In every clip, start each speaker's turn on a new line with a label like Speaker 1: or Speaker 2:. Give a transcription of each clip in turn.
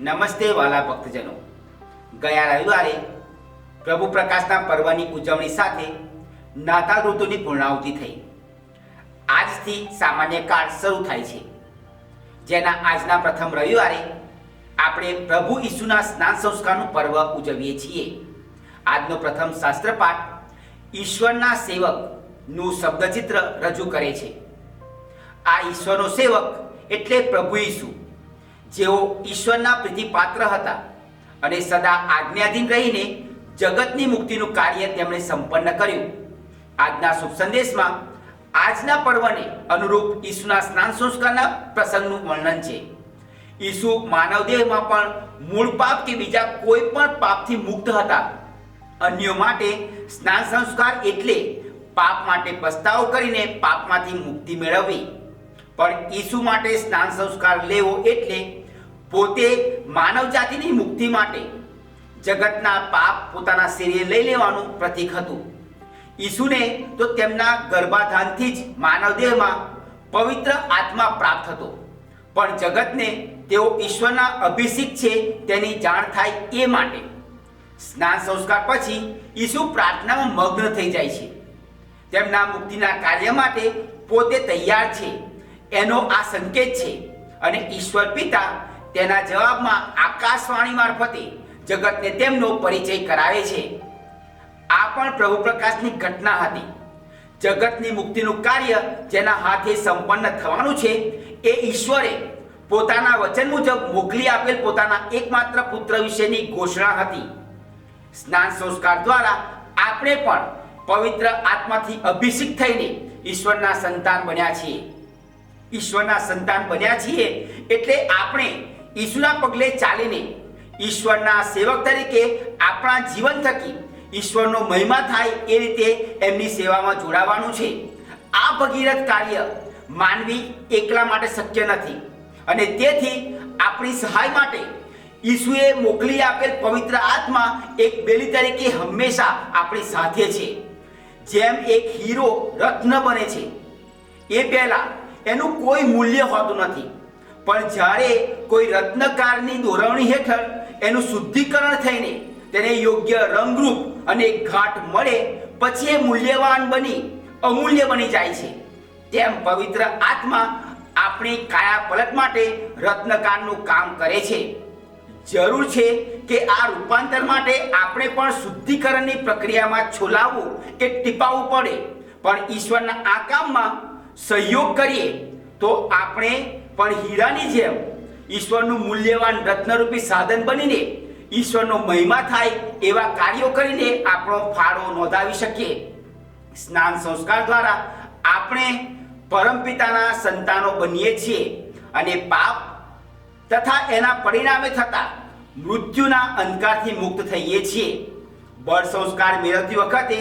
Speaker 1: નમસ્તે વાલા ભક્તજનો. ગયા રવિવારે પ્રભુ પ્રકાશના પર્વની ઉજવણી સાથે નાતાલ ઋતુની પૂર્ણાહુતિ થઈ. આજથી સામાન્ય કાળ શરૂ થાય છે. જેના આજના પ્રથમ રવિવારે આપણે પ્રભુ ઈસુના સ્નાન સંસ્કારનું પર્વ ઉજવીએ છીએ. આજનો પ્રથમ શાસ્ત્ર પાઠ ઈશ્વરના સેવકનું શબ્દચિત્ર રજૂ કરે છે. આ ઈશ્વરનો સેવક એટલે પ્રભુ ઈસુ. જેઓ ઈશ્વરના પ્રીતિપાત્ર હતા અને સદા આજ્ઞાધીન રહીને જગતની મુક્તિનું કાર્ય તેમણે સંપન્ન કર્યું. આજના શુભ સંદેશમાં આજના પર્વને અનુરૂપ ઈસુના સ્નાન સંસ્કારના પ્રસંગનું વર્ણન છે. ઈસુ માનવ દેહમાં પણ મૂળ પાપ કે બીજા કોઈ પણ પાપથી મુક્ત હતા. અન્યો માટે સ્નાન સંસ્કાર એટલે પાપ માટે પસ્તાવો કરીને પાપમાંથી મુક્તિ મેળવવી. પણ ઈસુ માટે સ્નાન સંસ્કાર લેવો એટલે પોતે માનવ જાતિની મુક્તિ માટે જગતના પાપ પોતાના શરીરે લઈ લેવાનું પ્રતીક હતું. ઈસુને તો તેમના ગર્ભાધાનથી જ માનવ દેહમાં પવિત્ર આત્મા પ્રાપ્ત હતો. પણ જગતને તેઓ ઈશ્વરના અભિષિક છે તેની જાણ થાય એ માટે. સ્નાન સંસ્કાર પછી ઈસુ પ્રાર્થનામાં મગ્ન થઈ જાય છે. તેમના મુક્તિના કાર્ય માટે પોતે તૈયાર છે. એનો આ સંકેત છે. અને ઈશ્વર પિતા તેના જવાબમાં આકાશવાણી મારફતે જગતને તેમનો પરિચય કરાવે છે. આ પણ પ્રભુ પ્રકાશની ઘટના હતી. જગતની મુક્તિનું કાર્ય જેના હાથે સંપન્ન થવાનું છે એ ઈશ્વરે પોતાના વચન મુજબ મોકલી આપેલ પોતાના એકમાત્ર પુત્ર વિશેની ઘોષણા હતી. સ્નાન સંસ્કાર દ્વારા આપણે પણ પવિત્ર આત્માથી અભિષિક થઈને ઈશ્વરના સંતાન બન્યા છીએ. ઈશ્વરના સંતાન બન્યા છીએ એટલે આપણે ઈશ્વરના પગલે ચાલીને ઈશ્વરના સેવક તરીકે આપણા જીવન થકી ઈશ્વરનો મહિમા થાય એ રીતે એમની સેવામાં જોડાવાનું છે. આ ભગીરથ કાર્ય માનવી એકલા માટે શક્ય નથી અને તેથી આપણી સહાય માટે ઈસુએ મોકલી આપેલ પવિત્ર આત્મા એક બેલી તરીકે હંમેશા આપણી સાથે છે. જેમ એક હીરો રત્ન બને છે. એ પહેલા એનું કોઈ મૂલ્ય હોતું નથી. પણ જ્યારે કોઈ રત્નકારની દોરવણી હેઠળ એનું શુદ્ધિકરણ થઈને તેને યોગ્ય રંગરૂપ અને ઘાટ મળે, પછી એ મૂલ્યવાન બની, અમૂલ્ય બની જાય છે. તેમ પવિત્ર આત્મા આપણી કાયા પલટ માટે રત્નકારનું કામ કરે છે. જરૂર છે કે આ રૂપાંતર માટે આપણે પણ શુદ્ધિકરણની પ્રક્રિયામાં છોલાવવું કે ટીપાવવું પડે. પણ ઈશ્વરના આ કામમાં સહયોગ કરીએ, તો આપણે પણ હીરાની જેમ ઈશ્વરનું મૂલ્યવાન રત્નરૂપી સાધન બનીને ઈશ્વરનો મહિમા થાય એવા કાર્યો કરીને આપણો ફાળો નોંધાવી શકીએ. સ્નાન સંસ્કાર દ્વારા આપણે પરમપિતાના સંતાનો બનીએ છીએ અને પાપ તથા એના પરિણામે થતા મૃત્યુના અંધકારથી મુક્ત થઈએ છીએ. બળ સંસ્કાર મેળવતી વખતે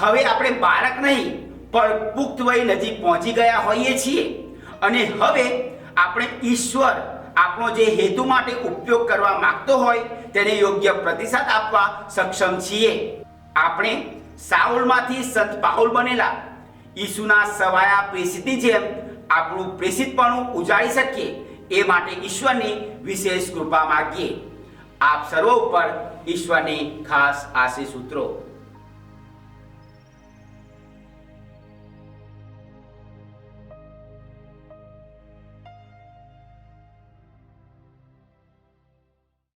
Speaker 1: હવે આપણે બાળક નહીં પુખ્ત વય નજીક પહોંચી ગયા હોઈએ છીએ. અને હવે આપણે ઈશ્વર આપણો જે હેતુ માટે ઉપયોગ કરવા માંગતો હોય તેને યોગ્ય પ્રતિસાદ આપવા સક્ષમ છીએ. આપણે સાઉલમાંથી સંત પાઉલ બનેલા ઈસુના સવાયા પ્રેષિતની જેમ આપણું પ્રેષિતપણું ઉજાડી શકીએ એ માટે ઈશ્વરની વિશેષ કૃપા માગીએ. આપ સર્વ ઉપર ઈશ્વરની ખાસ આશીષ સૂત્રો